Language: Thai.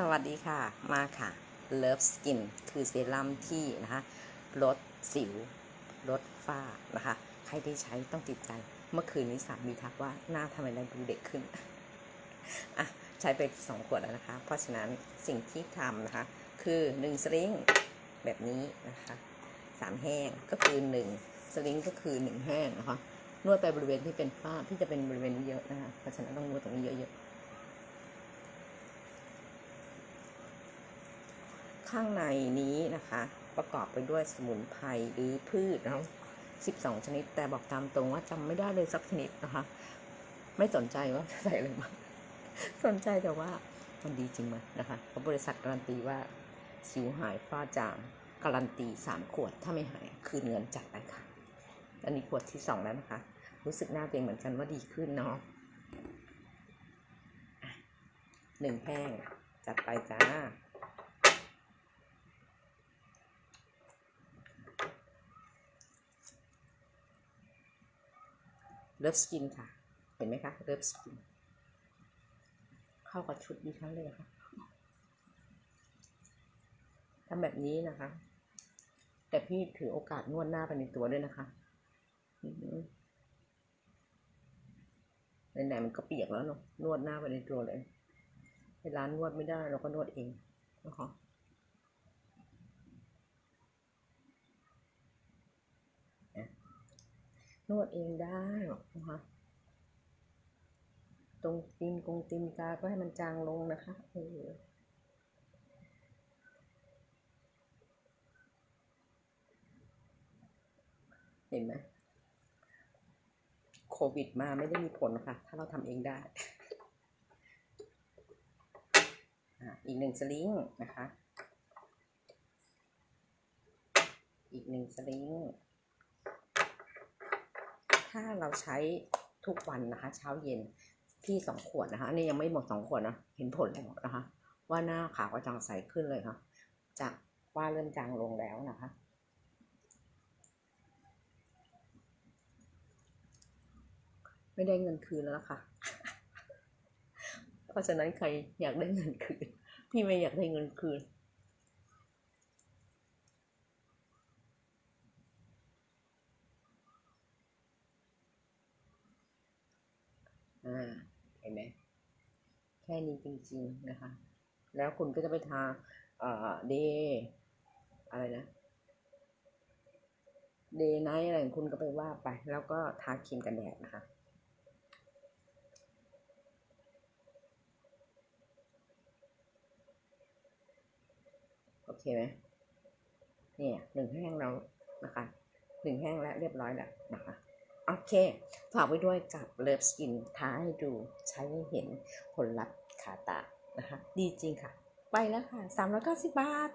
สวัสดีค่ะ มาค่ะ Love Skin คือเซรั่มที่นะคะลดสิวลดฝ้านะคะ ใครที่ใช้ต้องติดใจ เมื่อคืนนี้สามีทักว่าหน้าทำไมดูเด็กขึ้น อะ ใช้ไปสองขวดแล้วนะคะ เพราะฉะนั้นสิ่งที่ทำนะคะ คือหนึ่งสลิงแบบนี้นะคะสามแห้งก็คือหนึ่งสลิงก็คือหนึ่งแห้งนะคะ นวดไปบริเวณที่เป็นฝ้าที่จะเป็นบริเวณนี้เยอะนะคะ เพราะฉะนั้นต้องนวดตรงนี้เยอะๆ ข้างในนี้นะคะ ประกอบไปด้วยสมุนไพรหรือพืชเนาะ12ชนิด แต่บอกตามตรงว่าจำไม่ได้เลยสักชนิดนะคะ ไม่สนใจว่าใส่อะไรบ้าสนใจแต่ว่ามันดีจริงไหมนะคะเพราะบริษัทการันตีว่าสิวหายฝ้าจางการันตี3ขวดถ้าไม่หายคืนเงินจัดไปค่ะ อันนี้ขวดที่2แล้วนะคะ รู้สึกหน้าเองเหมือนกันว่าดีขึ้นเนาะอะหนึ่งแห้งจัดไปจ้า เลิฟสกินค่ะ เห็นไหมคะเลิฟสกิน เข้ากับชุดดีทั้งเลยค่ะทำแบบนี้นะคะ แต่พี่ถือโอกาสนวดหน้าไปในตัวด้วยนะคะอืมไหนๆมันก็เปียกแล้วเนาะนวดหน้าไปในตัวเลยในร้านนวดไม่ได้เราก็นวดเองนะคะ นวดเองได้นะคะตรงตีนกงตีนกาก็ให้มันจางลงนะคะเออเห็นไหมโควิดมาไม่ได้มีผลค่ะ ถ้าเราทำเองได้ออีกหนึ่งสลิงนะคะ อีกหนึ่งสลิง ถ้าเราใช้ทุกวันนะคะ เช้าเย็นพี่สองขวดนะคะอันนี่ยังไม่หมดสองขวดนะเห็นผลแล้วนะคะ ว่าหน้าขาวกระจ่างใสขึ้นเลยค่ะ จากว่าเริ่มจางลงแล้วนะคะไม่ได้เงินคืนแล้วล่ะค่ะ เพราะฉะนั้นใครอยากได้เงินคืน พี่ไม่อยากได้เงินคืน อ่าเห็นไหมแค่นี้จริง ๆนะคะ แล้วคุณก็จะไปทาเอ่อเดอะไรนะเดย์ไนท์อะไรของคุณก็ไปว่าไป แล้วก็ทาครีมกันแดดนะคะ โอเคไหมเนี่ยหนึ่งแห้งเรานะคะหนึ่งแห้งแล้วเรียบร้อยแล้วนะคะ โอเค ฝากไว้ด้วยกับเลิฟสกินท้าให้ดูใช้ให้เห็นผลลัพธ์ขาตานะคะ ดีจริงค่ะ ไปแล้วค่ะ 390 บาท